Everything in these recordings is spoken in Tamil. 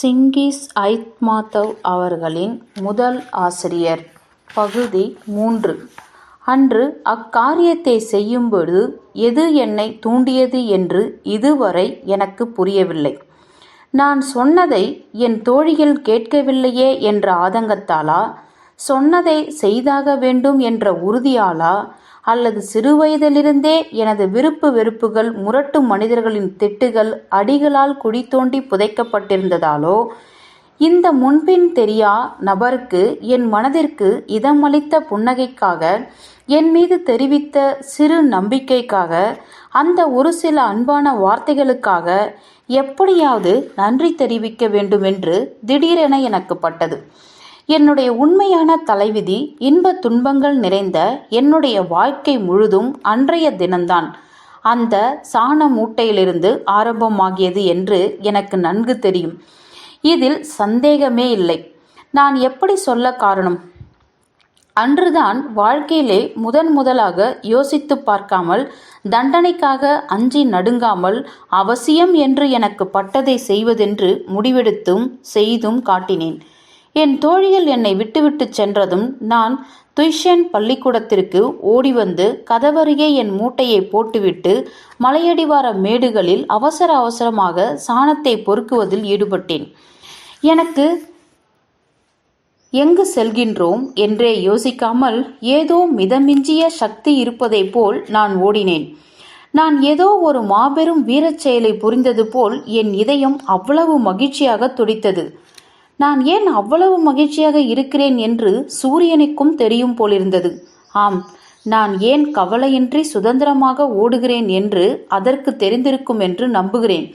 சிங்கிஸ் ஐத்மாத்தவ் அவர்களின் முதல் ஆசிரியர். பகுதி மூன்று. அன்று அக்காரியத்தை செய்யும்பொழுது எது என்னை தூண்டியது என்று இதுவரை எனக்கு புரியவில்லை. நான் சொன்னதை என் தோழிகள் கேட்கவில்லையே என்ற ஆதங்கத்தாலா? சொன்னதை செய்தாக வேண்டும் என்ற உறுதியாலா? அல்லது சிறுவயதிலிருந்தே எனது விருப்பு வெறுப்புகள் முரட்டு மனிதர்களின் திட்டுகள் அடிகளால் குழி தோண்டி புதைக்கப்பட்டிருந்ததாலோ இந்த முன்பின் தெரியா நபருக்கு என் மனதிற்கு இதமளித்த புன்னகைக்காக என் மீது தெரிவித்த சிறு நம்பிக்கைக்காக அந்த ஒரு சில அன்பான வார்த்தைகளுக்காக எப்படியாவது நன்றி தெரிவிக்க வேண்டுமென்று திடீரென எனக்கு பட்டது. என்னுடைய உண்மையான தலைவிதி இன்ப துன்பங்கள் நிறைந்த என்னுடைய வாழ்க்கை முழுதும் அன்றைய தினம்தான் அந்த சாண மூட்டையிலிருந்து ஆரம்பமாகியது என்று எனக்கு நன்கு தெரியும். இதில் சந்தேகமே இல்லை நான் எப்படி சொல்லக் காரணம்? அன்றுதான் வாழ்க்கையிலே முதன் முதலாக யோசித்துப் பார்க்காமல் தண்டனைக்காக அஞ்சி நடுங்காமல் அவசியம் என்று எனக்கு பட்டதை செய்வதென்று முடிவெடுத்தும் செய்தும் காட்டினேன். என் தோழிகள் என்னை விட்டுவிட்டு சென்றதும் நான் துய்ஷன் பள்ளிக்கூடத்திற்கு ஓடிவந்து கதவருகே என் மூட்டையை போட்டுவிட்டு மலையடிவார மேடுகளில் அவசர அவசரமாக சாணத்தை பொறுக்குவதில் ஈடுபட்டேன். எனக்கு எங்கு செல்கின்றோம் என்றே யோசிக்காமல் ஏதோ மிதமிஞ்சிய சக்தி இருப்பதைப் போல் நான் ஓடினேன். நான் ஏதோ ஒரு மாபெரும் வீரச் செயலை புரிந்தது போல் என் இதயம் அவ்வளவு மகிழ்ச்சியாக துடித்தது. நான் ஏன் அவ்வளவு மகிழ்ச்சியாக இருக்கிறேன் என்று சூரியனுக்கும் தெரியும் போலிருந்தது. ஆம் நான் ஏன் கவலையின்றி சுதந்திரமாக ஓடுகிறேன் என்று அதற்கு தெரிந்திருக்கும் என்று நம்புகிறேன்.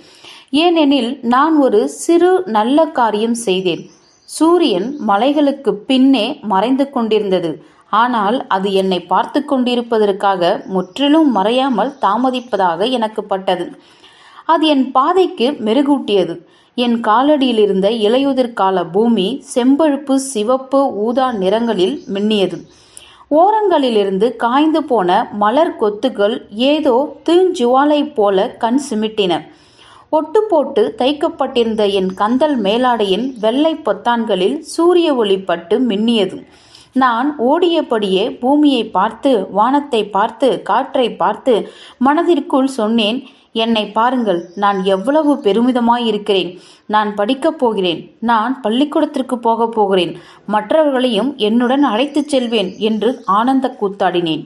ஏனெனில் நான் ஒரு சிறு நல்ல காரியம் செய்தேன். சூரியன் மலைகளுக்குப் பின்னே மறைந்து கொண்டிருந்தது. ஆனால் அது என்னை பார்த்து கொண்டிருப்பதற்காக முற்றிலும் மறையாமல் தாமதிப்பதாக எனக்கு பட்டது. அது என் பாதைக்கு மெருகூட்டியது. என் காலடியிலிருந்த இலையுதிர் கால பூமி செம்பழுப்பு சிவப்பு ஊதா நிறங்களில் மின்னியது. ஓரங்களிலிருந்து காய்ந்து போன மலர் கொத்துகள் ஏதோ தீஞ்சுவாலை போல கண் சிமிட்டின. ஒட்டு போட்டு தைக்கப்பட்டிருந்த என் கந்தல் மேலாடையின் வெள்ளை பொத்தான்களில் சூரிய ஒளி பட்டு மின்னியது. நான் ஓடியபடியே பூமியைப் பார்த்து வானத்தை பார்த்து காற்றை பார்த்து மனதிற்குள் சொன்னேன் என்னை பாருங்கள் நான் எவ்வளவு பெருமிதமாயிருக்கிறேன். நான் படிக்கப் போகிறேன். நான் பள்ளிக்கூடத்திற்கு போகப் போகிறேன். மற்றவர்களையும் என்னுடன் அழைத்துச் செல்வேன் என்று ஆனந்தக் கூத்தாடினேன்.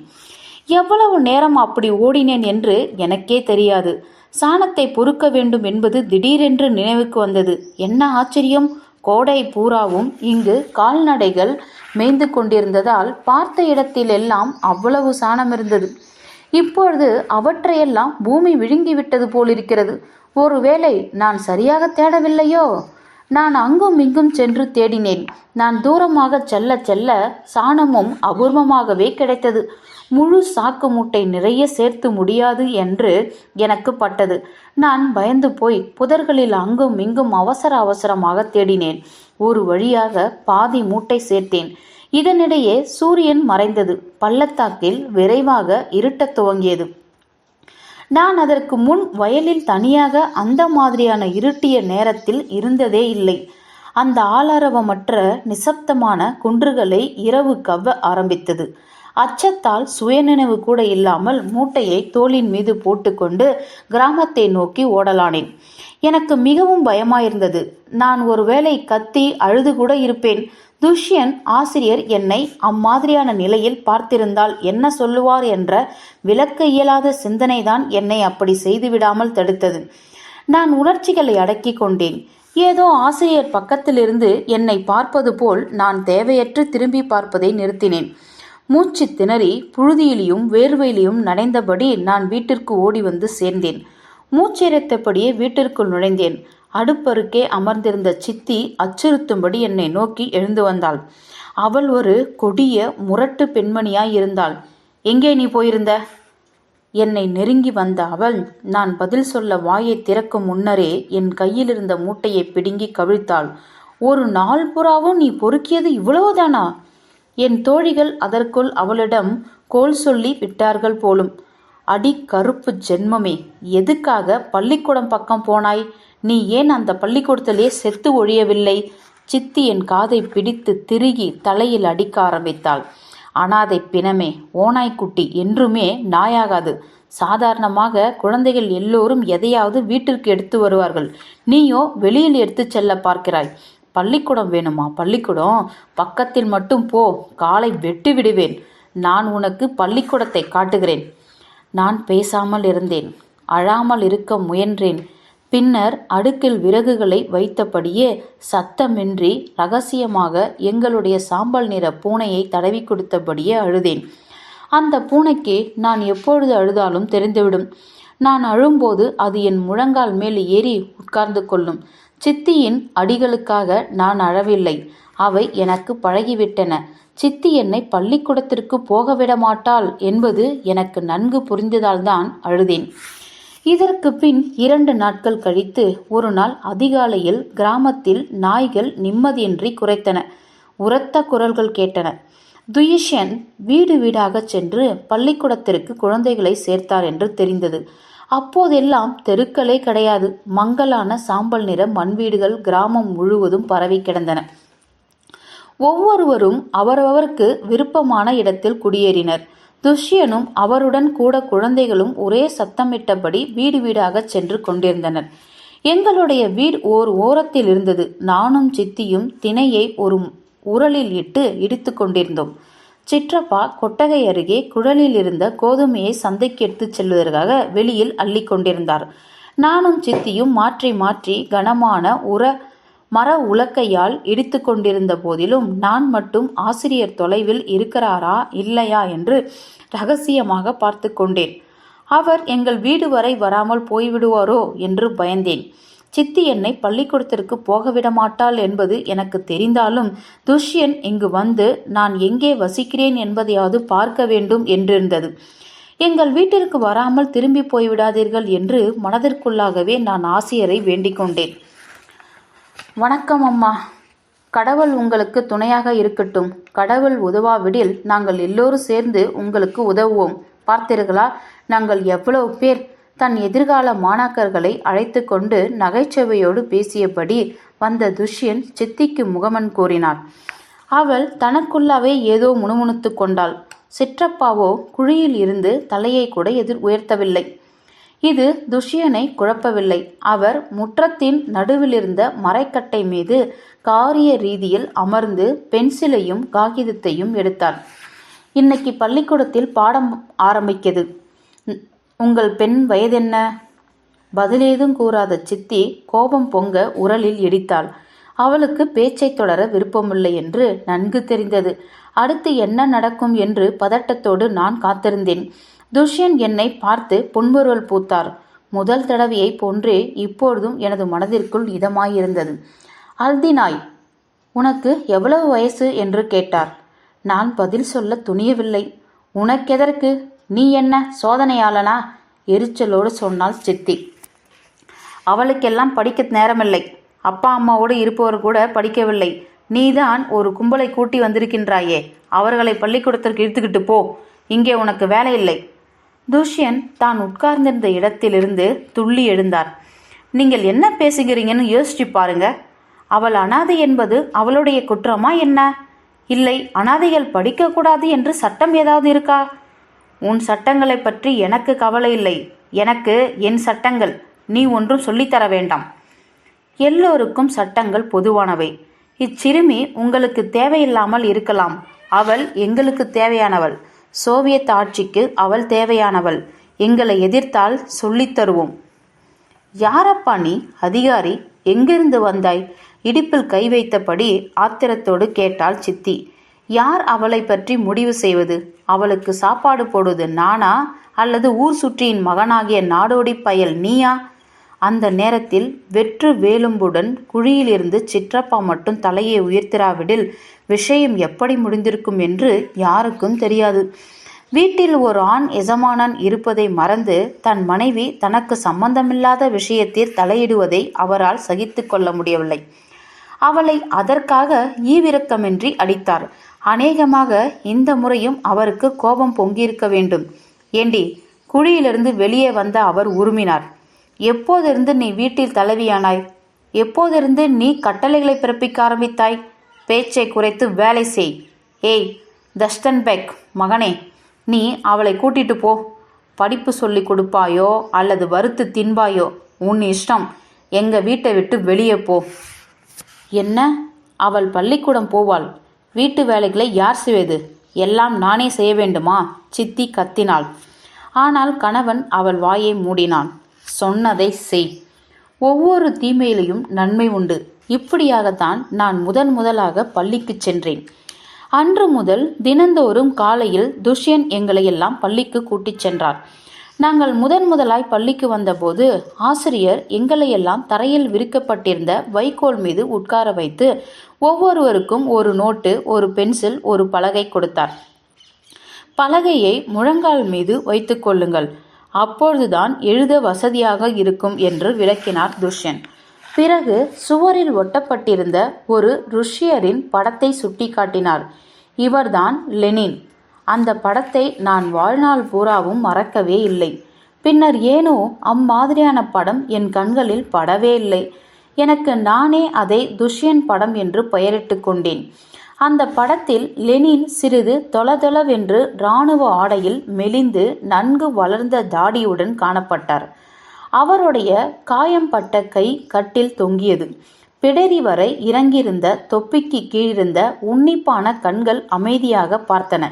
எவ்வளவு நேரம் அப்படி ஓடினேன் என்று எனக்கே தெரியாது. சாணத்தை பொறுக்க வேண்டும் என்பது திடீரென்று நினைவுக்கு வந்தது. என்ன ஆச்சரியம்! கோடை பூராவும் இங்கு கால்நடைகள் மேய்ந்து கொண்டிருந்ததால் பார்த்த இடத்திலெல்லாம் அவ்வளவு சாணம் இருந்தது இப்பொழுது அவற்றையெல்லாம் பூமி விழுங்கிவிட்டது போலிருக்கிறது. ஒருவேளை நான் சரியாக தேடவில்லையோ? நான் அங்கும் இங்கும் சென்று தேடினேன். நான் தூரமாக செல்லச் செல்ல சாணமும் அபூர்வமாகவே கிடைத்தது. முழு சாக்கு மூட்டை நிறைய சேர்த்து முடியாது என்று எனக்கு பட்டது. நான் பயந்து போய் புதர்களில் அங்கும் இங்கும் அவசர அவசரமாக தேடினேன். ஒரு வழியாக பாதி மூட்டை சேர்த்தேன். இதனிடையே சூரியன் மறைந்தது. பள்ளத்தாக்கில் விரைவாக இருட்டத் துவங்கியது. நான் அதற்கு முன் வயலில் தனியாக அந்த மாதிரியான இருட்டிய நேரத்தில் இருந்ததே இல்லை. அந்த ஆளரவமற்ற நிசப்தமான குன்றுகளை இரவு கவ்வ ஆரம்பித்தது. அச்சத்தால் சுயநினைவு கூட இல்லாமல் மூட்டையை தோளின் மீது போட்டுக்கொண்டு கிராமத்தை நோக்கி ஓடலானேன். எனக்கு மிகவும் பயமாயிருந்தது. நான் ஒருவேளை கத்தி அழுது கூட இருப்பேன். துஷ்யன் ஆசிரியர் என்னை அம்மாதிரியான நிலையில் பார்த்திருந்தால் என்ன சொல்லுவார் என்ற விளக்க இயலாத சிந்தனைதான் என்னை அப்படி செய்துவிடாமல் தடுத்தது. நான் உணர்ச்சிகளை அடக்கி கொண்டேன். ஏதோ ஆசிரியர் பக்கத்திலிருந்து என்னை பார்ப்பது போல் நான் தேவையற்று திரும்பிப் பார்ப்பதை நிறுத்தினேன். மூச்சு திணறி புழுதியிலையும் வேர்வையிலையும் நனைந்தபடி நான் வீட்டிற்கு ஓடி வந்து சேர்ந்தேன். மூச்சிறைத்தபடியே வீட்டிற்குள் நுழைந்தேன். அடுப்பருகே அமர்ந்திருந்த சித்தி அச்சுறுத்தும்படி என்னை நோக்கி எழுந்து வந்தாள். அவள் ஒரு கொடிய முரட்டுப் பெண்மணியாயிருந்தாள். எங்கே நீ போயிருந்த? என்னை நெருங்கி வந்த அவள் நான் பதில் சொல்ல வாயைத் திறக்கும் முன்னரே என் கையிலிருந்த மூட்டையை பிடுங்கி கவிழ்த்தாள். ஒரு நாள் புறாவும் நீ பொறுக்கியது இவ்வளவுதானா? என் தோழிகள் அதற்குள் அவளிடம் கோல் சொல்லி விட்டார்கள் போலும். அடி கருப்பு ஜென்மமே எதுக்காக பள்ளிக்கூடம் பக்கம் போனாய்? நீ ஏன் அந்த பள்ளிக்கூடத்திலே செத்து ஒழியவில்லை? சித்தி என் காதை பிடித்து திருகி தலையில் அடிக்க ஆரம்பித்தாள். அனாதை பிணமே ஓனாய்க்குட்டி என்றுமே நாயாகாது. சாதாரணமாக குழந்தைகள் எல்லோரும் எதையாவது வீட்டிற்கு எடுத்து வருவார்கள். நீயோ வெளியில் எடுத்து செல்ல பார்க்கிறாய். பள்ளிக்கூடம் வேணுமா? பள்ளிக்கூடம்? பக்கத்தில் மட்டும் போ. காலை வெட்டி விடுவேன். நான் உனக்கு பள்ளிக்கூடத்தை காட்டுகிறேன். நான் பேசாமல் இருந்தேன். அழாமல் இருக்க முயன்றேன். பின்னர் அடுக்கில் விறகுகளை வைத்தபடியே சத்தமின்றி ரகசியமாக எங்களுடைய சாம்பல் நிற பூனையை தடவி கொடுத்தபடியே அழுதேன். அந்த பூனைக்கு நான் எப்பொழுது அழுதாலும் தெரிந்துவிடும். நான் அழும்போது அது என் முழங்கால் மேல் ஏறி உட்கார்ந்து கொள்ளும். சித்தியின் அடிகளுக்காக நான் அழவில்லை. அவை எனக்கு பழகிவிட்டன. சித்தி என்னை பள்ளிக்கூடத்திற்கு போக மாட்டாள் என்பது எனக்கு நன்கு புரிந்ததால்தான் அழுதேன். இதற்கு பின் இரண்டு நாட்கள் கழித்து ஒரு நாள் அதிகாலையில் கிராமத்தில் நாய்கள் நிம்மதியின்றி குறைத்தன உரத்த குரல்கள் கேட்டன. துயிஷன் வீடு வீடாகச் சென்று பள்ளிக்கூடத்திற்கு குழந்தைகளை சேர்த்தார் என்று தெரிந்தது. அப்போதெல்லாம் தெருக்களே கிடையாது. மங்கலான சாம்பல் நிற மண் வீடுகள் கிராமம் முழுவதும் பரவி கிடந்தன. ஒவ்வொருவரும் அவரவருக்கு விருப்பமான இடத்தில் குடியேறினர். துஷ்யனும் அவருடன் கூட குழந்தைகளும் ஒரே சத்தமிட்டபடி வீடு வீடாகச் சென்று கொண்டிருந்தனர். எங்களுடைய வீடு ஓர் ஓரத்தில் இருந்தது. நானும் சித்தியும் திணையை ஒரு உரலில் இட்டு இடித்து கொண்டிருந்தோம். சிற்றப்பா கொட்டகை அருகே குழலில் இருந்த கோதுமையை சந்தைக்கு எடுத்துச் செல்வதற்காக வெளியில் அள்ளி கொண்டிருந்தார். நானும் சித்தியும் மாற்றி மாற்றி கனமான உர மர உலக்கையால் இடித்து கொண்டிருந்த போதிலும் நான் மட்டும் ஆசிரியர் தொலைவில் இருக்கிறாரா இல்லையா என்று ரகசியமாக பார்த்து கொண்டேன். அவர் எங்கள் வீடு வரை வராமல் போய்விடுவாரோ? என்று பயந்தேன். சித்தி என்னை பள்ளிக்கூடத்திற்கு போகவிட மாட்டாள் என்பது எனக்கு தெரிந்தாலும் துஷ்யன் இங்கு வந்து நான் எங்கே வசிக்கிறேன் என்பதையாவது பார்க்க வேண்டும் என்றிருந்தது. எங்கள் வீட்டிற்கு வராமல் திரும்பி போய்விடாதீர்கள் என்று மனதிற்குள்ளாகவே நான் ஆசிரியரை வேண்டிக் கொண்டேன். வணக்கம் அம்மா. கடவுள் உங்களுக்கு துணையாக இருக்கட்டும். கடவுள் உதவாவிடில் நாங்கள் எல்லோரும் சேர்ந்து உங்களுக்கு உதவுவோம். பார்த்தீர்களா? நாங்கள் எவ்வளவு பேர் தன் எதிர்கால மாணாக்கர்களை அழைத்து கொண்டு நகைச்சுவையோடு பேசியபடி வந்த துஷ்யன் சித்திக்கு முகமன் கூறினார். அவள் தனக்குள்ளாவே ஏதோ முணுமுணுத்து கொண்டாள். சிற்றப்பாவோ குழியில் இருந்து தலையை கூட எதிர் உயர்த்தவில்லை. இது துஷ்யனை குழப்பவில்லை. அவர் முற்றத்தின் நடுவிலிருந்த மரைக்கட்டை மீது காரிய ரீதியில் அமர்ந்து பென்சிலையும் காகிதத்தையும் எடுத்தார். இன்னைக்கு பள்ளிக்கூடத்தில் பாடம் ஆரம்பிக்கிறது. உங்கள் பெண் வயதென்ன? பதிலேதும் கூறாத சித்தி கோபம் பொங்க உரலில் இடித்தாள். அவளுக்கு பேச்சை தொடர விருப்பமில்லை என்று நன்கு தெரிந்தது. அடுத்து என்ன நடக்கும் என்று பதட்டத்தோடு நான் காத்திருந்தேன். துஷ்யன் என்னை பார்த்து புன்முறுவல் பூத்தார். முதல் தடவையை போன்றே இப்பொழுதும் எனது மனதிற்குள் இதமாயிருந்தது. அல்தினாய் உனக்கு எவ்வளவு வயசு? என்று கேட்டார். நான் பதில் சொல்ல துணியவில்லை. உனக்கெதற்கு? நீ என்ன சோதனையாளனா? எரிச்சலோடு சொன்னாள் சித்தி. அவளுக்கெல்லாம் படிக்க நேரமில்லை. அப்பா அம்மாவோடு இருப்பவர் கூட படிக்கவில்லை. நீதான் ஒரு கும்பலை கூட்டி வந்திருக்கின்றாயே. அவர்களை பள்ளிக்கூடத்திற்கு இழுத்துக்கிட்டு போ. இங்கே உனக்கு வேலை இல்லை துஷ்யன் தான் உட்கார்ந்திருந்த இடத்திலிருந்து துள்ளி எழுந்தார். நீங்கள் என்ன பேசுகிறீங்கன்னு யோசிச்சு பாருங்க. அவள் அனாதை என்பது அவளுடைய குற்றமா என்ன? இல்லை அனாதைகள் படிக்கக்கூடாது என்று சட்டம் ஏதாவது இருக்கா? உன் சட்டங்களை பற்றி எனக்கு கவலை இல்லை. எனக்கு என் சட்டங்கள். நீ ஒன்றும் சொல்லித்தர வேண்டாம். எல்லோருக்கும் சட்டங்கள் பொதுவானவை. இச்சிறுமி உங்களுக்கு தேவையில்லாமல் இருக்கலாம். அவள் எங்களுக்கு தேவையானவள். சோவியத் ஆட்சிக்கு அவள் தேவையானவள். எங்களை எதிர்த்தால் சொல்லித் தருவோம். யாரப்பா நீ? அதிகாரி எங்கிருந்து வந்தாய்? இடுப்பில் கை வைத்தபடி ஆத்திரத்தோடு கேட்டாள் சித்தி. யார் அவளை பற்றி முடிவு செய்வது? அவளுக்கு சாப்பாடு போடுவது நானா? அல்லது ஊர் சுற்றியின் மகனாகிய நாடோடி பயல் நீயா? அந்த நேரத்தில் வெற்று வேலும்புடன் குழியிலிருந்து சிற்றப்பா மட்டும் தலையை உயர்த்திராவிடில் விஷயம் எப்படி முடிந்திருக்கும் என்று யாருக்கும் தெரியாது. வீட்டில் ஒரு ஆண் எஜமானன் இருப்பதை மறந்து தன் மனைவி தனக்கு சம்பந்தமில்லாத விஷயத்தில் தலையிடுவதை அவரால் சகித்து கொள்ள முடியவில்லை. அவளை அதற்காக ஈவிரக்கமின்றி அடித்தார். அநேகமாக இந்த முறையும் அவருக்கு கோபம் பொங்கியிருக்க வேண்டும். ஏண்டி குழியிலிருந்து வெளியே வந்த அவர் உருமினார். எப்போதிருந்து நீ வீட்டில் தலைவியானாய் எப்போதிருந்து நீ கட்டளைகளை பிறப்பிக்க ஆரம்பித்தாய்? பேச்சை குறைத்து வேலை செய். ஏய் தஷ்டன்பெக் மகனே நீ அவளை கூட்டிட்டு போ. படிப்பு சொல்லி கொடுப்பாயோ அல்லது வறுத்து தின்பாயோ? உன் இஷ்டம். எங்கள் வீட்டை விட்டு வெளியே போ. என்ன? அவள் பள்ளிக்கூடம் போவாள். வீட்டு வேலைகளை யார் செய்வது? எல்லாம் நானே செய்ய வேண்டுமா? சித்தி கத்தினாள். ஆனால் கணவன் அவள் வாயை மூடினான். சொன்னதை செய். ஒவ்வொரு தீமையிலையும் நன்மை உண்டு. இப்படியாகத்தான் நான் முதன் முதலாக பள்ளிக்கு சென்றேன். அன்று முதல் தினந்தோறும் காலையில் துஷ்யன் எங்களையெல்லாம் பள்ளிக்கு கூட்டிச் சென்றார். நாங்கள் முதன் முதலாய் பள்ளிக்கு வந்தபோது ஆசிரியர் எங்களையெல்லாம் தரையில் விரிக்கப்பட்டிருந்த வைக்கோல் மீது உட்கார வைத்து ஒவ்வொருவருக்கும் ஒரு நோட்டு ஒரு பென்சில் ஒரு பலகை கொடுத்தார். பலகையை முழங்கால் மீது வைத்துக்கொள்ளுங்கள் கொள்ளுங்கள். அப்பொழுதுதான் எழுத வசதியாக இருக்கும் என்று விளக்கினார் துஷ்யன். பிறகு சுவரில் ஒட்டப்பட்டிருந்த ஒரு ருஷ்யரின் படத்தை சுட்டிக்காட்டினார். இவர்தான் லெனின். அந்த படத்தை நான் வாழ்நாள் பூராவும் மறக்கவே இல்லை. பின்னர் ஏனோ அம்மாதிரியான படம் என் கண்களில் படவே இல்லை. எனக்கு நானே அதை துஷ்யன் படம் என்று பெயரிட்டு கொண்டேன். அந்த படத்தில் லெனின் சிறிது தொளதொளவென்று இராணுவ ஆடையில் மெலிந்து நன்கு வளர்ந்த தாடியுடன் காணப்பட்டார். அவருடைய காயம்பட்ட கை கட்டில் தொங்கியது. பிடரி வரை இறங்கியிருந்த தொப்பிக்கு கீழிருந்த உன்னிப்பான கண்கள் அமைதியாக பார்த்தன.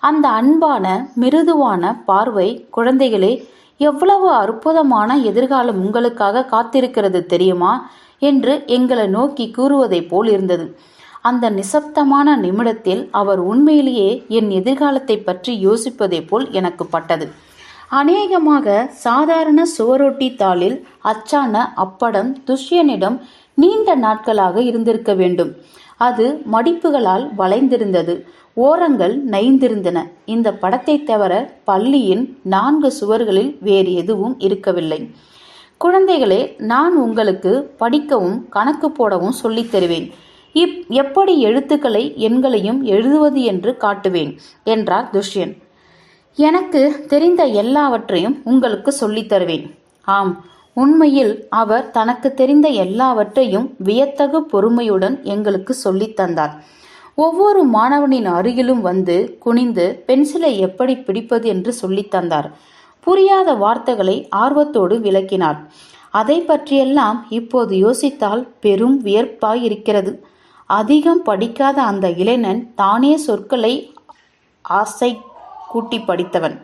அந்த அன்பான மிருதுவான பார்வை குழந்தைகளே எவ்வளவு அற்புதமான எதிர்காலம் உங்களுக்காக காத்திருக்கிறது தெரியுமா? என்று எங்களை நோக்கி கூறுவதைப் போல் இருந்தது. அந்த நிசப்தமான நிமிடத்தில் அவர் உண்மையிலேயே என் எதிர்காலத்தை பற்றி யோசிப்பதே போல் எனக்கு பட்டது. அநேகமாக சாதாரண சுவரொட்டி தாளில் அச்சான அப்படம் துஷ்யனிடம் நீண்ட நாட்களாக இருந்திருக்க வேண்டும். அது மடிப்புகளால் வளைந்திருந்தது. ஓரங்கள் நைந்திருந்தன. இந்த படத்தை தவிர பள்ளியின் நான்கு சுவர்களில் வேறு எதுவும் இருக்கவில்லை. குழந்தைகளே நான் உங்களுக்கு படிக்கவும் கணக்கு போடவும் சொல்லித் தருவேன். இப் எப்படி எழுத்துக்களை எண்களையும் எழுதுவது என்று காட்டுவேன் என்றார் துஷ்யன். எனக்கு தெரிந்த எல்லாவற்றையும் உங்களுக்கு சொல்லித் தருவேன். ஆம் உண்மையில் அவர் தனக்கு தெரிந்த எல்லாவற்றையும் வியத்தகு பொறுமையுடன் எங்களுக்கு சொல்லித் தந்தார். ஒவ்வொரு மாணவனின் அருகிலும் வந்து குனிந்து பென்சிலை எப்படி பிடிப்பது என்று சொல்லித் தந்தார். புரியாத வார்த்தைகளை ஆர்வத்தோடு விளக்கினார். அதை பற்றியெல்லாம் இப்போது யோசித்தால் பெரும் வியர்ப்பாய் இருக்கிறது அதிகம் படிக்காத அந்த இளைஞன் தானே சொற்களை ஆசை கூட்டி படித்தவன்.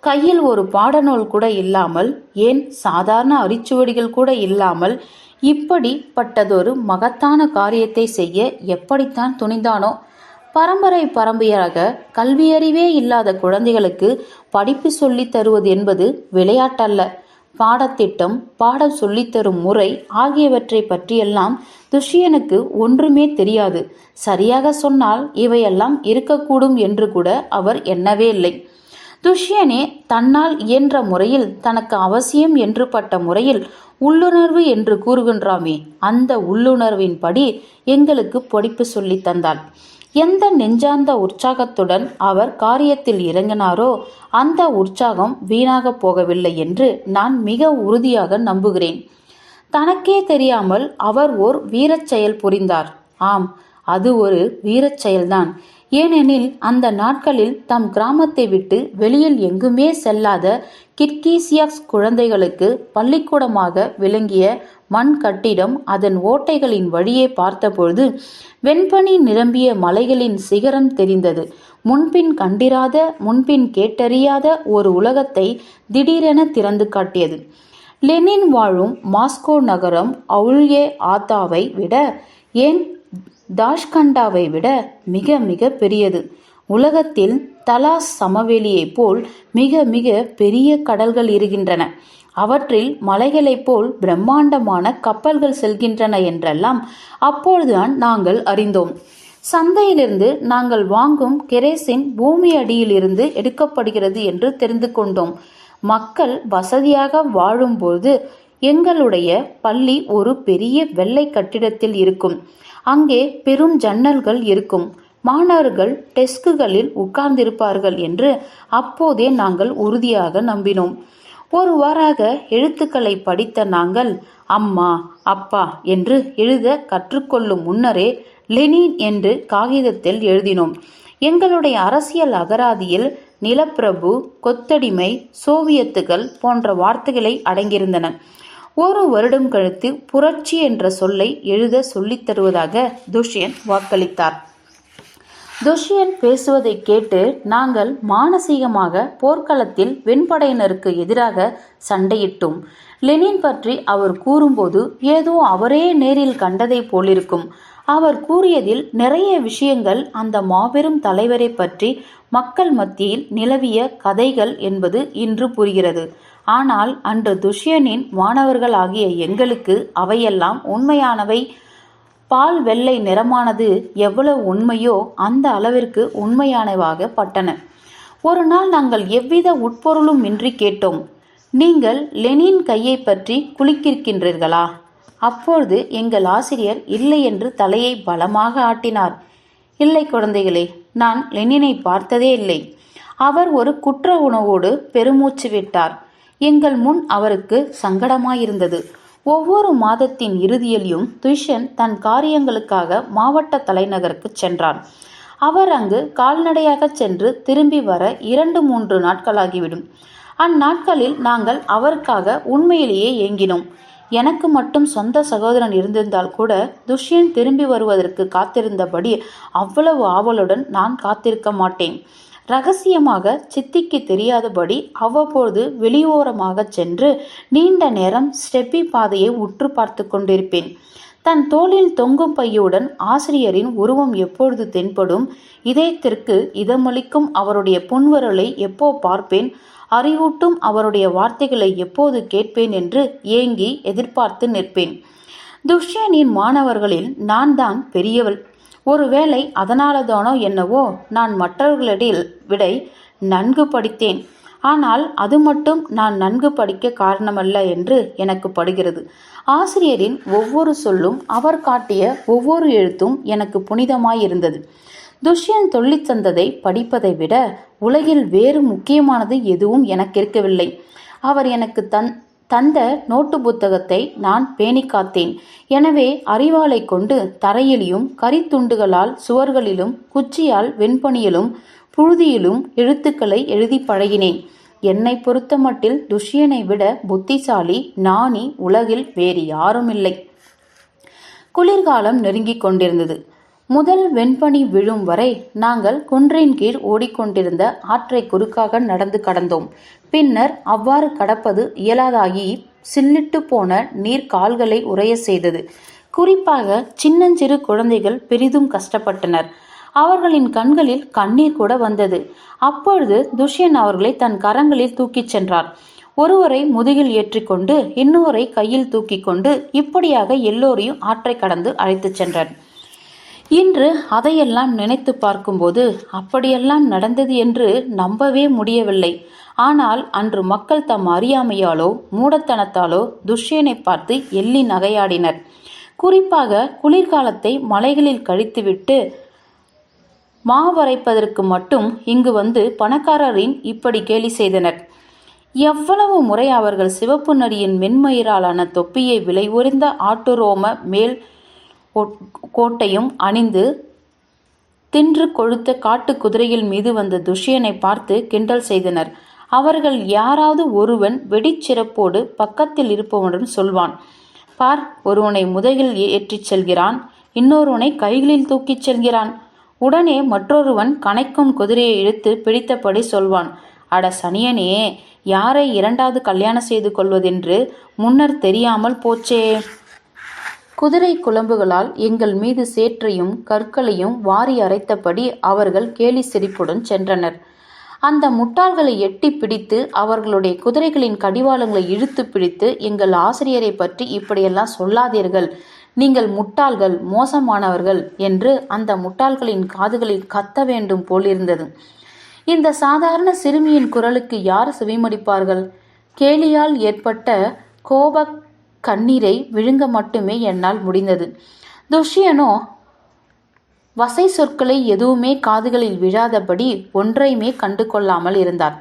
கையில் ஒரு பாடநூல் கூட இல்லாமல் ஏன் சாதாரண அரிச்சுவடிகள் கூட இல்லாமல் இப்படிப்பட்டதொரு மகத்தான காரியத்தை செய்ய எப்படித்தான் துணிந்தானோ? பரம்பரை பரம்பரையாக கல்வியறிவே இல்லாத குழந்தைகளுக்கு படிப்பு சொல்லித் தருவது என்பது விளையாட்டல்ல. பாடத்திட்டம் பாடம் சொல்லித்தரும் முறை ஆகியவற்றை பற்றியெல்லாம் துஷ்யனுக்கு ஒன்றுமே தெரியாது. சரியாக சொன்னால் இவையெல்லாம் இருக்கக்கூடும் என்று கூட அவர் எண்ணவே இல்லை. துஷ்யனே தன்னால் இயன்ற முறையில் தனக்கு அவசியம் என்று பட்ட முறையில் உள்ளுணர்வு என்று கூறுகின்றாமே அந்த உள்ளுணர்வின்படி எங்களுக்கு படிப்பு சொல்லி தந்தாள். எந்த நெஞ்சார்ந்த உற்சாகத்துடன் அவர் காரியத்தில் இறங்கினாரோ அந்த உற்சாகம் வீணாக போகவில்லை என்று நான் மிக உறுதியாக நம்புகிறேன். தனக்கே தெரியாமல் அவர் ஓர் வீரச் செயல் புரிந்தார். ஆம் அது ஒரு வீரச் செயல்தான். ஏனெனில் அந்த நாட்களில் தம் கிராமத்தை விட்டு வெளியில் எங்குமே செல்லாத கிர்கீசியாக்ஸ் குழந்தைகளுக்கு பள்ளிக்கூடமாக விளங்கிய மண் கட்டிடம் அதன் ஓட்டைகளின் வழியே பார்த்தபொழுது வெண்பனி நிரம்பிய மலைகளின் சிகரம் தெரிந்தது. முன்பின் கண்டிராத முன்பின் கேட்டறியாத ஒரு உலகத்தை திடீரென திறந்து காட்டியது. லெனின் வாழும் மாஸ்கோ நகரம் அவுல்யே ஆத்தாவை விட ஏன் தாஷ்கண்டாவை விட மிக மிக பெரியது. உலகத்தில் தலாஸ் சமவெளியைப் போல் மிக மிக பெரிய கடல்கள் இருக்கின்றன அவற்றில் மலைகளைப் போல் பிரம்மாண்டமான கப்பல்கள் செல்கின்றன என்றெல்லாம் அப்பொழுதுதான் நாங்கள் அறிந்தோம். சந்தையிலிருந்து நாங்கள் வாங்கும் கெரேசின் பூமி அடியிலிருந்து எடுக்கப்படுகிறது என்று தெரிந்து கொண்டோம். மக்கள் வசதியாக வாழும்போது எங்களுடைய பள்ளி ஒரு பெரிய வெள்ளை கட்டிடத்தில் இருக்கும். அங்கே பெரும் ஜன்னல்கள் இருக்கும். மாணவர்கள் டெஸ்குகளில் உட்கார்ந்திருப்பார்கள் என்று அப்போதே நாங்கள் உறுதியாக நம்பினோம். ஒருவாறாக எழுத்துக்களை படித்த நாங்கள் அம்மா அப்பா என்று எழுத கற்றுக்கொள்ளும் முன்னரே லெனின் என்று காகிதத்தில் எழுதினோம். எங்களுடைய அரசியல் அகராதியில் நிலப்பிரபு கொத்தடிமை சோவியத்துகள் போன்ற வார்த்தைகளை அடங்கியிருந்தன. ஒரு வருடம் கழித்து புரட்சி என்ற சொல்லை எழுத சொல்லித் தருவதாக துஷ்யன் வாக்களித்தார். துஷ்யன் பேசுவதை கேட்டு நாங்கள் மானசீகமாக போர்க்களத்தில் வெண்படையினருக்கு எதிராக சண்டையிட்டோம். லெனின் பற்றி அவர் கூறும்போது ஏதோ அவரே நேரில் கண்டதைப் போலிருக்கும். அவர் கூறியதில் நிறைய விஷயங்கள் அந்த மாபெரும் தலைவரை பற்றி மக்கள் மத்தியில் நிலவிய கதைகள் என்பது இன்று புரிகிறது. ஆனால் அன்று துஷ்யனின் மாணவர்கள் ஆகிய எங்களுக்கு அவையெல்லாம் உண்மையானவை. பால் வெள்ளை நிறமானது எவ்வளவு உண்மையோ அந்த அளவிற்கு உண்மையானவாக பட்டன. ஒரு நாள் நாங்கள் எவ்வித உட்பொருளும் இன்றி கேட்டோம். நீங்கள் லெனின் கையை பற்றி குளிக்கிருக்கின்றீர்களா அப்பொழுது எங்கள் ஆசிரியர் இல்லை என்று தலையை பலமாக ஆட்டினார். இல்லை குழந்தைகளே நான் லெனினை பார்த்ததே இல்லை. அவர் ஒரு குற்ற உணவோடு பெருமூச்சு விட்டார். எங்கள் முன் அவருக்கு சங்கடமாயிருந்தது. ஒவ்வொரு மாதத்தின் இறுதியிலும் துஷன் தன் காரியங்களுக்காக மாவட்ட தலைநகருக்கு சென்றான். அவர் அங்கு கால்நடையாக சென்று திரும்பி வர இரண்டு மூன்று நாட்களாகிவிடும். அந்நாட்களில் நாங்கள் அவருக்காக உண்மையிலேயே ஏங்கினோம். எனக்கு மட்டும் சொந்த சகோதரன் இருந்திருந்தால் கூட துஷ்யன் திரும்பி வருவதற்கு காத்திருந்தபடி அவ்வளவு ஆவலுடன் நான் காத்திருக்க மாட்டேன். ரகசியமாக சித்திக்கு தெரியாதபடி அவ்வப்போது வெளியோரமாக சென்று நீண்ட நேரம் ஸ்டெப்பி பாதையை உற்று பார்த்து கொண்டிருப்பேன். தன் தோளில் தொங்கும் பையுடன் ஆசிரியரின் உருவம் எப்பொழுது தென்படும் இதயத்திற்கு இதமளிக்கும் அவருடைய புன்வரலை எப்போ பார்ப்பேன் அறிவூட்டும் அவருடைய வார்த்தைகளை எப்போது கேட்பேன் என்று ஏங்கி எதிர்பார்த்து நிற்பேன். துஷ்யனின் மாணவர்களில் நான் தான் பெரியவள். ஒருவேளை அதனாலதானோ என்னவோ நான் மற்றவர்களிடையில் விடை நன்கு படித்தேன். ஆனால் அது மட்டும் நான் நன்கு படிக்க காரணமல்ல என்று எனக்கு படுகிறது. ஆசிரியரின் ஒவ்வொரு சொல்லும் அவர் காட்டிய ஒவ்வொரு எழுத்தும் எனக்கு புனிதமாயிருந்தது. துஷ்யன் சொல்லித் தந்ததை படிப்பதை விட உலகில் வேறு முக்கியமானது எதுவும் எனக்கு இருக்கவில்லை. அவர் எனக்கு தன் தந்த நோட்டு புத்தகத்தை நான் பேணி காத்தேன். எனவே அறிவாலை கொண்டு தரையிலும் கரித்துண்டுகளால் சுவர்களிலும் குச்சியால் வெண்பணியிலும் புழுதியிலும் எழுத்துக்களை எழுதி பழகினேன். என்னை பொறுத்தமட்டில் துஷ்யனை விட புத்திசாலி நாணி உலகில் வேறு யாரும் இல்லை குளிர்காலம் நெருங்கிக் கொண்டிருந்தது. முதல் வெண்பனி விழும் வரை நாங்கள் குன்றின் கீழ் ஓடிக்கொண்டிருந்த ஆற்றை குறுக்காக நடந்து கடந்தோம். பின்னர் அவ்வாறு கடப்பது இயலாதாகி சில்லிட்டு போன நீர் கால்களை உறைய செய்தது. குறிப்பாக சின்னஞ்சிறு குழந்தைகள் பெரிதும் கஷ்டப்பட்டனர். அவர்களின் கண்களில் கண்ணீர் கூட வந்தது. அப்பொழுது துஷ்யன் அவர்களை தன் கரங்களில் தூக்கிச் சென்றார். ஒருவரை முதுகில் ஏற்றிக்கொண்டு இன்னொரை கையில் தூக்கி கொண்டு இப்படியாக எல்லோரையும் ஆற்றை கடந்து அழைத்துச் சென்றனர். இன்று அதையெல்லாம் நினைத்து பார்க்கும்போது அப்படியெல்லாம் நடந்தது என்று நம்பவே முடியவில்லை. ஆனால் அன்று மக்கள் தம் அறியாமையாலோ மூடத்தனத்தாலோ துஷ்யனை பார்த்து எள்ளி நகையாடினர். குறிப்பாக குளிர்காலத்தை மலைகளில் கழித்துவிட்டு மாவரைப்பதற்கு மட்டும் இங்கு வந்து பணக்காரரின் இப்படி கேலி செய்தனர். எவ்வளவு முறை அவர்கள் சிவப்பு நரியின் மென்மயிராலான தொப்பியை விலை உறைந்த ஆட்டுரோம மேல் கோட்டையும் அணிந்து தின்று கொழுத்த காட்டு குதிரையில் மீது வந்த துஷ்யனை பார்த்து கிண்டல் செய்தனர். அவர்கள் யாராவது ஒருவன் வெடிச்சிறப்போடு பக்கத்தில் இருப்பவனுடன் சொல்வான். பார் ஒருவனை முதையில் ஏற்றிச் செல்கிறான் இன்னொருவனை கைகளில் தூக்கிச் செல்கிறான் உடனே மற்றொருவன் கணைக்கும் குதிரையை இழுத்து பிடித்தபடி சொல்வான். அட சனியனே யாரை இரண்டாவது கல்யாணம் செய்து கொள்வதென்று முன்னர் தெரியாமல் போச்சே! குதிரை குழம்புகளால் எங்கள் மீது சேற்றையும் கற்களையும் வாரி அரைத்தபடி அவர்கள் கேலி சிரிப்புடன் சென்றனர். அந்த முட்டாள்களை எட்டி பிடித்து அவர்களுடைய குதிரைகளின் கடிவாளங்களை இழுத்து பிடித்து எங்கள் ஆசிரியரை பற்றி இப்படியெல்லாம் சொல்லாதீர்கள். நீங்கள் முட்டாள்கள் மோசமானவர்கள் என்று அந்த முட்டாள்களின் காதுகளில் கத்த வேண்டும் போலிருந்தது. இந்த சாதாரண சிறுமியின் குரலுக்கு யார் செவிமடிப்பார்கள்? கேலியால் ஏற்பட்ட கோப கண்ணீரை விழுங்க மட்டுமே என்னால் முடிந்தது. துஷ்யனோ வசை சொற்களை எதுவுமே காதுகளில் விழாதபடி ஒன்றையுமே கண்டு கொள்ளாமல் இருந்தார்.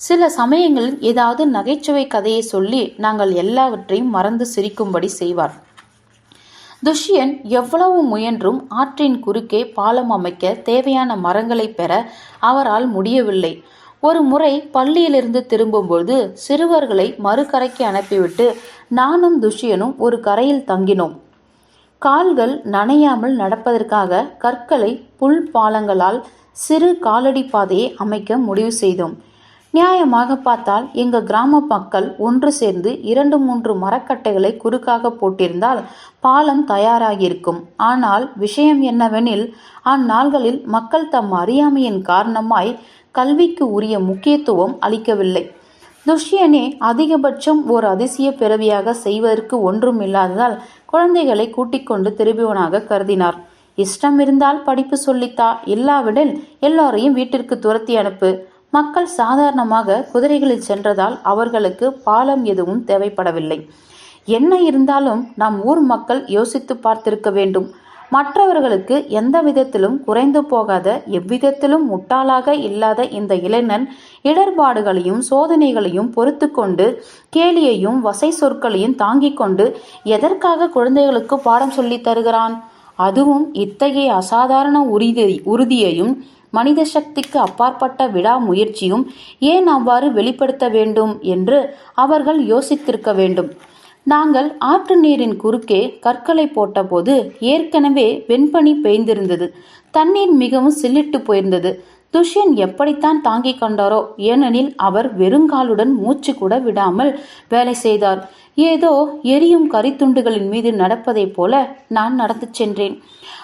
சில சமயங்களில் ஏதாவது நகைச்சுவை கதையை சொல்லி நாங்கள் எல்லாவற்றையும் மறந்து சிரிக்கும்படி செய்வார். துஷ்யன் எவ்வளவு முயன்றும் ஆற்றின் குறுக்கே பாலம் அமைக்க தேவையான மரங்களை பெற அவரால் முடியவில்லை. ஒரு முறை பள்ளியிலிருந்து திரும்பும்போது சிறுவர்களை மறுகரைக்கு அனுப்பிவிட்டு நானும் துஷ்யனும் ஒரு கரையில் தங்கினோம். கால்கள் நனையாமல் நடப்பதற்காக கற்களை புல் பாலங்களால் சிறு காலடி பாதையை அமைக்க முடிவு செய்தோம். நியாயமாக பார்த்தால் எங்க கிராம மக்கள் ஒன்று சேர்ந்து இரண்டு மூன்று மரக்கட்டைகளை குறுக்காக போட்டிருந்தால் பாலம் தயாராகியிருக்கும். ஆனால் விஷயம் என்னவெனில் அந்நாள்களில் மக்கள் தம் அறியாமையின் காரணமாய் கல்விக்கு உரிய முக்கியத்துவம் அளிக்கவில்லை. துஷ்யனே அதிகபட்சம் ஓர் அதிசய பிறவியாக செய்வதற்கு ஒன்றும் இல்லாததால் குழந்தைகளை கூட்டிக் கொண்டு கருதினார். இஷ்டம் இருந்தால் படிப்பு சொல்லித்தா இல்லாவிடில் எல்லாரையும் வீட்டிற்கு துரத்தி அனுப்பு. மக்கள் சாதாரணமாக குதிரைகளில் சென்றதால் அவர்களுக்கு பாலம் எதுவும் தேவைப்படவில்லை. என்ன இருந்தாலும் நம் ஊர் மக்கள் யோசித்து பார்த்திருக்க வேண்டும். மற்றவர்களுக்கு எந்த விதத்திலும் குறைந்து போகாத எவ்விதத்திலும் முட்டாளாக இல்லாத இந்த இளைஞன் இடர்பாடுகளையும் சோதனைகளையும் பொறுத்து கொண்டு கேலியையும் வசை சொற்களையும் தாங்கிக் கொண்டு எதற்காக குழந்தைகளுக்கு பாடம் சொல்லித் தருகிறான்? அதுவும் இத்தகைய அசாதாரண உறுதி உறுதியையும் மனித சக்திக்கு அப்பாற்பட்ட விடாமுயற்சியும் ஏன் அவ்வாறு வெளிப்படுத்த வேண்டும் என்று அவர்கள் யோசித்திருக்க வேண்டும். நாங்கள் ஆற்று நீரின் குறுக்கே கற்களை போட்டபோது ஏற்கனவே வெண்பனி பெய்ந்திருந்தது. தண்ணீர் மிகவும் சில்லிட்டு போயிருந்தது. துஷ்யன் எப்படித்தான் தாங்கிக் கொண்டாரோ ஏனெனில் அவர் வெறுங்காலுடன் மூச்சு கூட விடாமல் வேலை செய்தார். ஏதோ எரியும் கரித்துண்டுகளின் மீது நடப்பதைப் போல நான் நடந்து சென்றேன்.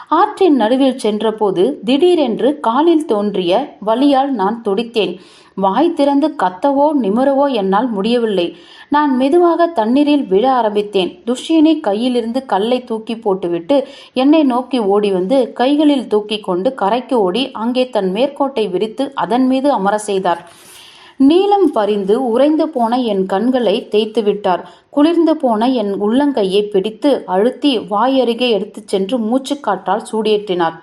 ஆற்றின் நடுவில் சென்றபோது திடீரென்று காலில் தோன்றிய வலியால் நான் துடித்தேன். வாய் திறந்து கத்தவோ நிமிரவோ என்னால் முடியவில்லை. நான் மெதுவாக தண்ணீரில் விழ ஆரம்பித்தேன். துஷ்யனை கையிலிருந்து கல்லை தூக்கி போட்டுவிட்டு என்னை நோக்கி ஓடி வந்து கைகளில் தூக்கி கொண்டு கரைக்கு ஓடி அங்கே தன் மேற்கோட்டை விரித்து அதன் மீது அமர செய்தார். நீளம் பறிந்து உறைந்து போன என் கண்களை தேய்த்து விட்டார். குளிர்ந்து போன என் உள்ளங்கையை பிடித்து அழுத்தி வாயருகே எடுத்துச் சென்று மூச்சுக்காற்றால் சூடியேற்றினார்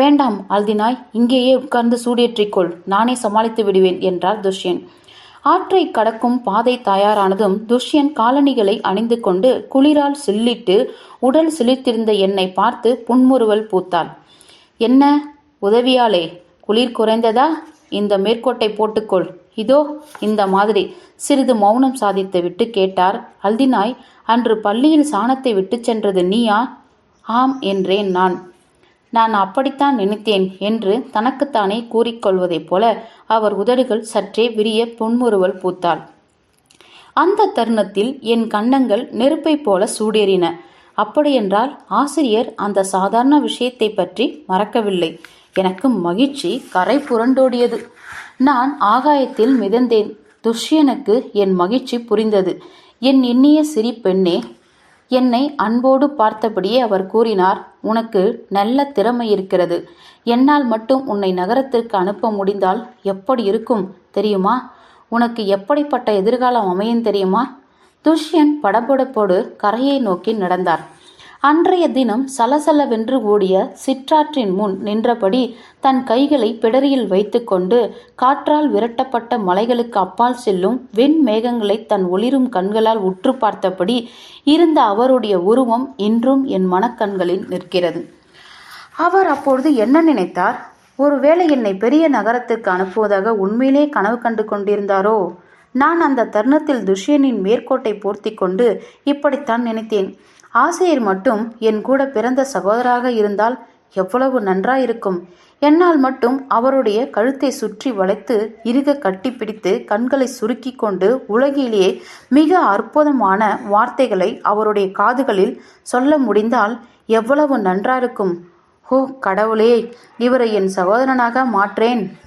வேண்டாம் அல்தினாய் இங்கேயே உட்கார்ந்து சூடேற்றிக்கொள் நானே சமாளித்து விடுவேன் என்றார் துஷ்யன் ஆற்றை கடக்கும் பாதை தயாரானதும் துஷ்யன் காலணிகளை அணிந்து கொண்டு குளிரால் சில்லிட்டு உடல் சிலிர்த்திருந்த என்னை பார்த்து புன்முறுவல் பூத்தாள். என்ன உதவியாளே குளிர் குறைந்ததா? இந்த மேற்கோட்டை போட்டுக்கொள். இதோ இந்த மாதிரி சிறிது மௌனம் சாதித்து விட்டு கேட்டார் அல்தினாய். அன்று பள்ளியில் சாணத்தை விட்டு சென்றது நீயா? ஆம் என்றேன் நான். நான் அப்படித்தான் நினைத்தேன் என்று தனக்குத்தானே கூறிக்கொள்வதைப் போல அவர் உதடுகள் சற்றே விரிய புன்முறுவல் பூத்தாள். அந்த தருணத்தில் என் கண்ணங்கள் நெருப்பைப் போல சூடேறின. அப்படியென்றால் ஆசிரியர் அந்த சாதாரண விஷயத்தை பற்றி மறக்கவில்லை. எனக்கு மகிழ்ச்சி கரை புரண்டோடியது. நான் ஆகாயத்தில் மிதந்தேன். துஷ்யனுக்கு என் மகிழ்ச்சி புரிந்தது. என் எண்ணிய சிறி பெண்ணே என்னை அன்போடு பார்த்தபடியே அவர் கூறினார் உனக்கு நல்ல திறமை இருக்கிறது. என்னால் மட்டும் உன்னை நகரத்திற்கு அனுப்ப முடிந்தால் எப்படி இருக்கும் தெரியுமா? உனக்கு எப்படிப்பட்ட எதிர்காலம் அமையும் தெரியுமா? துஷ்யன் படபடப்போடு கரையை நோக்கி நடந்தார். அன்றைய தினம் சலசலவென்று ஓடிய சிற்றாற்றின் முன் நின்றபடி தன் கைகளை பிடரியில் வைத்துக்கொண்டு காற்றால் விரட்டப்பட்ட மலைகளுக்கு அப்பால் செல்லும் வெண் மேகங்களை தன் ஒளிரும் கண்களால் உற்று பார்த்தபடி இருந்த அவருடைய உருவம் இன்றும் என் மனக்கண்களில் நிற்கிறது. அவர் அப்பொழுது என்ன நினைத்தார்? ஒருவேளை என்னை பெரிய நகரத்துக்கு அனுப்புவதாக உண்மையிலே கனவு கண்டு கொண்டிருந்தாரோ? நான் அந்த தருணத்தில் துஷ்யனின் மேற்கோட்டை போர்த்தி கொண்டு இப்படித்தான் நினைத்தேன். ஆசிரியர் மட்டும் என் கூட பிறந்த சகோதராக இருந்தால் எவ்வளவு நன்றாயிருக்கும். என்னால் மட்டும் அவருடைய கழுத்தை சுற்றி வளைத்து இறுக கட்டி பிடித்து கண்களை சுருக்கி கொண்டு உலகிலேயே மிக அற்புதமான வார்த்தைகளை அவருடைய காதுகளில் சொல்ல முடிந்தால் எவ்வளவு நன்றாயிருக்கும். ஓ கடவுளே இவரை என் சகோதரனாக மாற்றேன்.